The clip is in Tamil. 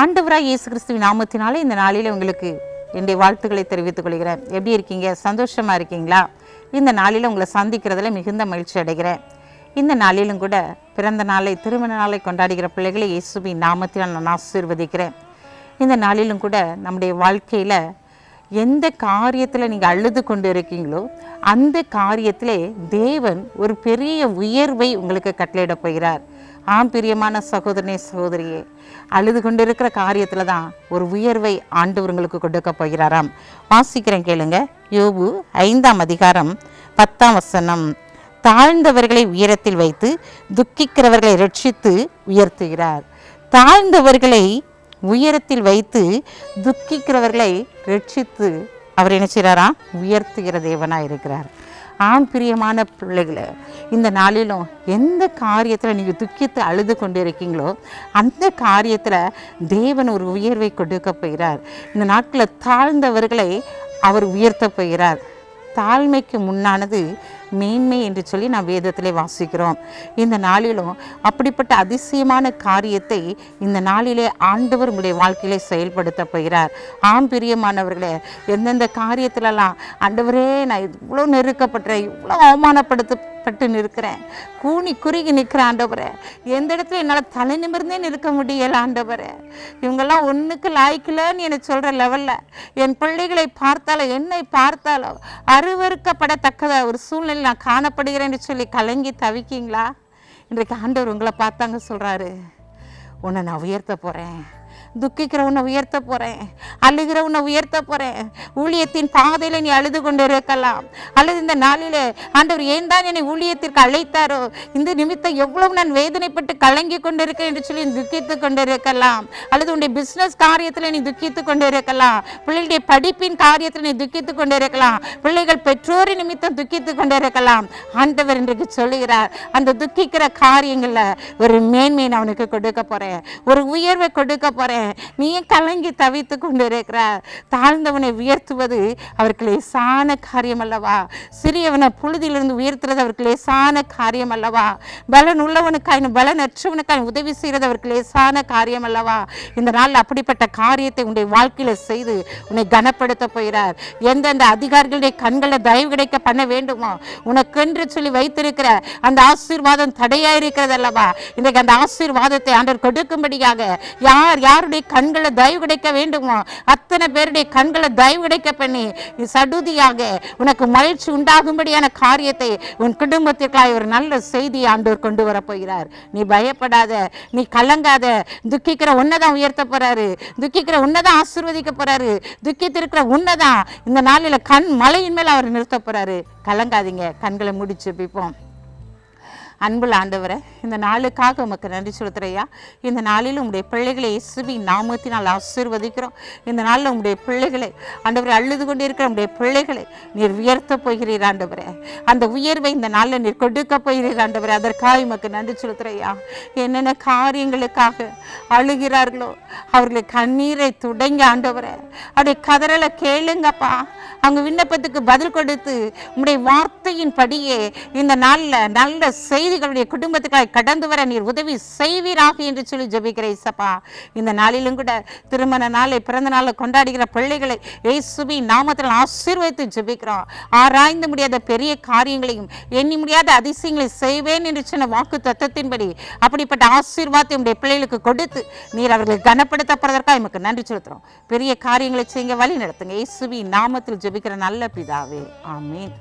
ஆண்டவராக இயேசு கிறிஸ்துவின் நாமத்தினாலே இந்த நாளில் உங்களுக்கு என்னுடைய வாழ்த்துக்களை தெரிவித்துக் கொள்கிறேன். எப்படி இருக்கீங்க? சந்தோஷமா இருக்கீங்களா? இந்த நாளில் உங்களை சந்திக்கிறதுல மிகுந்த மகிழ்ச்சி அடைகிறேன். இந்த நாளிலும் கூட பிறந்த நாளை திருமண நாளை கொண்டாடுகிற பிள்ளைகளை இயேசுவின் நாமத்தில் நான் ஆசீர்வதிக்கிறேன். இந்த நாளிலும் கூட நம்முடைய வாழ்க்கையில் எந்த காரியத்தில் நீங்கள் அழுது கொண்டு இருக்கீங்களோ அந்த காரியத்திலே தேவன் ஒரு பெரிய உயர்வை உங்களுக்கு கட்டளையிட போகிறார். ஆம் பிரியமான சகோதரனே சகோதரியே அழுது கொண்டிருக்கிற காரியத்தில் தான் ஒரு உயர்வை ஆண்டவர்களுக்கு கொடுக்க போகிறாராம். வாசிக்கிறேன் கேளுங்க. யோபு ஐந்தாம் அதிகாரம் பத்தாம் வசனம். தாழ்ந்தவர்களை உயரத்தில் வைத்து துக்கிக்கிறவர்களை ரட்சித்து உயர்த்துகிறார். தாழ்ந்தவர்களை உயரத்தில் வைத்து துக்கிக்கிறவர்களை ரட்சித்து அவர் என்ன செய்கிறாராம்? உயர்த்துகிற தேவனாக இருக்கிறார். ஆண் பிரியமான பிள்ளைகளை இந்த நாளிலும் எந்த காரியத்தில் நீங்கள் துக்கித்து அழுது கொண்டு இருக்கீங்களோ அந்த காரியத்தில் தேவன் ஒரு உயர்வை கொடுக்க போகிறார். இந்த நாட்களில் தாழ்ந்தவர்களை அவர் உயர்த்த போகிறார். தாழ்மைக்கு முன்னானது மேன்மை என்று சொல்லி நான் வேதத்திலே வாசிக்கிறோம். இந்த நாளிலும் அப்படிப்பட்ட அதிசயமான காரியத்தை இந்த நாளிலே ஆண்டவர் உங்களுடைய வாழ்க்கையிலே செயல்படுத்த போகிறார். ஆம் பிரியமானவர்களே எந்தெந்த காரியத்திலலாம் ஆண்டவரே நான் இவ்வளோ நெருக்கப்படுறேன் இவ்வளோ அவமானப்படுத்தப்பட்டு நிற்கிறேன். கூனி குறுகி நிற்கிறேன் ஆண்டவரே எந்த இடத்துல என்னால் தலை நிமிர்ந்தே நிற்க முடியல ஆண்டவரே. இவங்கெல்லாம் ஒன்றுக்கு லாய்க்கலன்னு எனக்கு சொல்கிற லெவலில் என் பிள்ளைகளை பார்த்தாலும் என்னை பார்த்தாலும் அருவறுக்கப்படத்தக்கத ஒரு சூழ்நிலை நான் காணப்படுகிறேன்னு சொல்லி கலங்கி தவிக்கீங்களா? இன்றைக்கு ஆண்டவர் உங்களை பார்த்தாங்க சொல்கிறாரு உன்னை நான் உயர்த்த போகிறேன் துக்கிக்கிறவனை உயர்த்த போகிறேன் அழுகிறவனை உயர்த்த போகிறேன் ஊழியத்தின் பாதையில் நீ அழுது கொண்டு இருக்கலாம் அல்லது இந்த நாளில் ஆண்டவர் ஏன் தான் என்னை ஊழியத்திற்கு அழைத்தாரோ? இந்த நிமித்தம் எவ்வளவு நான் வேதனைப்பட்டு கலங்கி கொண்டு இருக்கேன் என்று சொல்லி துக்கித்து கொண்டு இருக்கலாம் அல்லது உன்னுடைய பிஸ்னஸ் காரியத்தில் நீ துக்கித்து கொண்டு இருக்கலாம் பிள்ளைகளுடைய படிப்பின் காரியத்தில் நீ துக்கித்து கொண்டு இருக்கலாம் பிள்ளைகள் பெற்றோரின் நிமித்தம் துக்கித்து கொண்டு இருக்கலாம் ஆண்டவர் இன்றைக்கு சொல்லுகிறார் அந்த துக்கிக்கிற காரியங்களில் ஒரு மேன்மையை நான் அவனுக்கு கொடுக்க போகிறேன் ஒரு உயர்வை கொடுக்க போகிறேன் நீ கலங்கி தவித்து கொண்டிருக்கிறார் தாழ்ந்தவனை உயர்த்துவது அவருக்கு லேசான காரியம் அல்லவா சிறியவனை புழுதியிலிருந்து உயர்த்துறது அவருக்கு லேசான காரியம் அல்லவா பலன் உள்ளவனுக்காய் பலன் அற்றவனுக்காயின் உதவி செய்கிறது அவருக்கு லேசான காரியம் அல்லவா இந்த நாள் அப்படிப்பட்ட காரியத்தை உன்னுடைய வாழ்க்கையில் செய்து உன்னை கனப்படுத்த போகிறார். எந்தெந்த அதிகாரிகளுடைய கண்களை தயவு கிடைக்க பண்ண வேண்டுமோ உனக்கென்று சொல்லி வைத்திருக்கிற அந்த ஆசீர்வாதம் தடையா இருக்கிறது அல்லவா இன்றைக்கு அந்த ஆசீர்வாதத்தை ஆண்டவர் கொடுக்கும்படியாக யார் யாருடைய கண்களை தயவு கிடைக்க வேண்டுமோ? அத்தனை பேருடைய கண்களை தயவு கிடைக்க பண்ணி சடுதியாக உனக்கு மகிழ்ச்சி உண்டாகும்படியான காரியத்தை உன் குடும்பத்திற்காக ஒரு நல்ல செய்தி ஆண்டோர் கொண்டு வரப்போகிறார் நீ பயப்படாத நீ கலங்காத. துக்கிக்கிற உன்னதான் உயர்த்த போறாரு. துக்கிக்கிற உன்னதான் ஆசீர்வதிக்க போறாரு. துக்கித்திருக்கிற உன்னதான் இந்த நாளில் கண் மலையின் மேல் அவர் நிறுத்த போறாரு. கலங்காதீங்க கண்களை முடிச்சு பிப்போம். அன்புள்ள ஆண்டவரை இந்த நாளுக்காக உமக்கு நன்றி செலுத்துறையா இந்த நாளில் உங்களுடைய பிள்ளைகளை இயேசுவி நாமத்தினால் ஆசீர்வதிக்கிறோம். இந்த நாளில் உங்களுடைய பிள்ளைகளை ஆண்டவரை அழுது கொண்டு இருக்கிற உங்களுடைய பிள்ளைகளை நீர் உயர்த்த போகிறீர் ஆண்டவரே. அந்த உயர்வை இந்த நாளில் நீர் கொடுக்க போகிறீர் ஆண்டவரே. அதற்காக உமக்கு நன்றி செலுத்துறையா என்னென்ன காரியங்களுக்காக அழுகிறார்களோ அவர்களை கண்ணீரை துடைங்க ஆண்டவரை. அப்படியே கதறலை கேளுங்கப்பா. அவங்க விண்ணப்பத்துக்கு பதில் கொடுத்து உங்களுடைய வார்த்தையின் படியே இந்த நாளில் நல்ல செய் செய்திகளுடைய குடும்பத்துக்காக கடந்து வர நீர் உதவி செய்வீராக என்று சொல்லி ஜெபிக்கிற இசப்பா இந்த நாளிலும் கூட திருமண நாளை பிறந்த நாளை கொண்டாடுகிற பிள்ளைகளை இயேசுவி நாமத்தில் ஆசீர்வதித்து ஜபிக்கிறோம். ஆராய்ந்து முடியாத பெரிய காரியங்களையும் எண்ணி முடியாத அதிசயங்களை செய்வேன் என்று சொன்ன வாக்கு தத்துவத்தின்படி அப்படிப்பட்ட ஆசீர்வாதத்தை உடைய பிள்ளைகளுக்கு கொடுத்து நீர் அவர்களை கனப்படுத்தப்படுறதற்காக எமக்கு நன்றி செலுத்துறோம் பெரிய காரியங்களை செய்ய வழி நடத்துங்க. இயேசுவி நாமத்தில் ஜபிக்கிற நல்ல பிதாவே. ஆமீன்.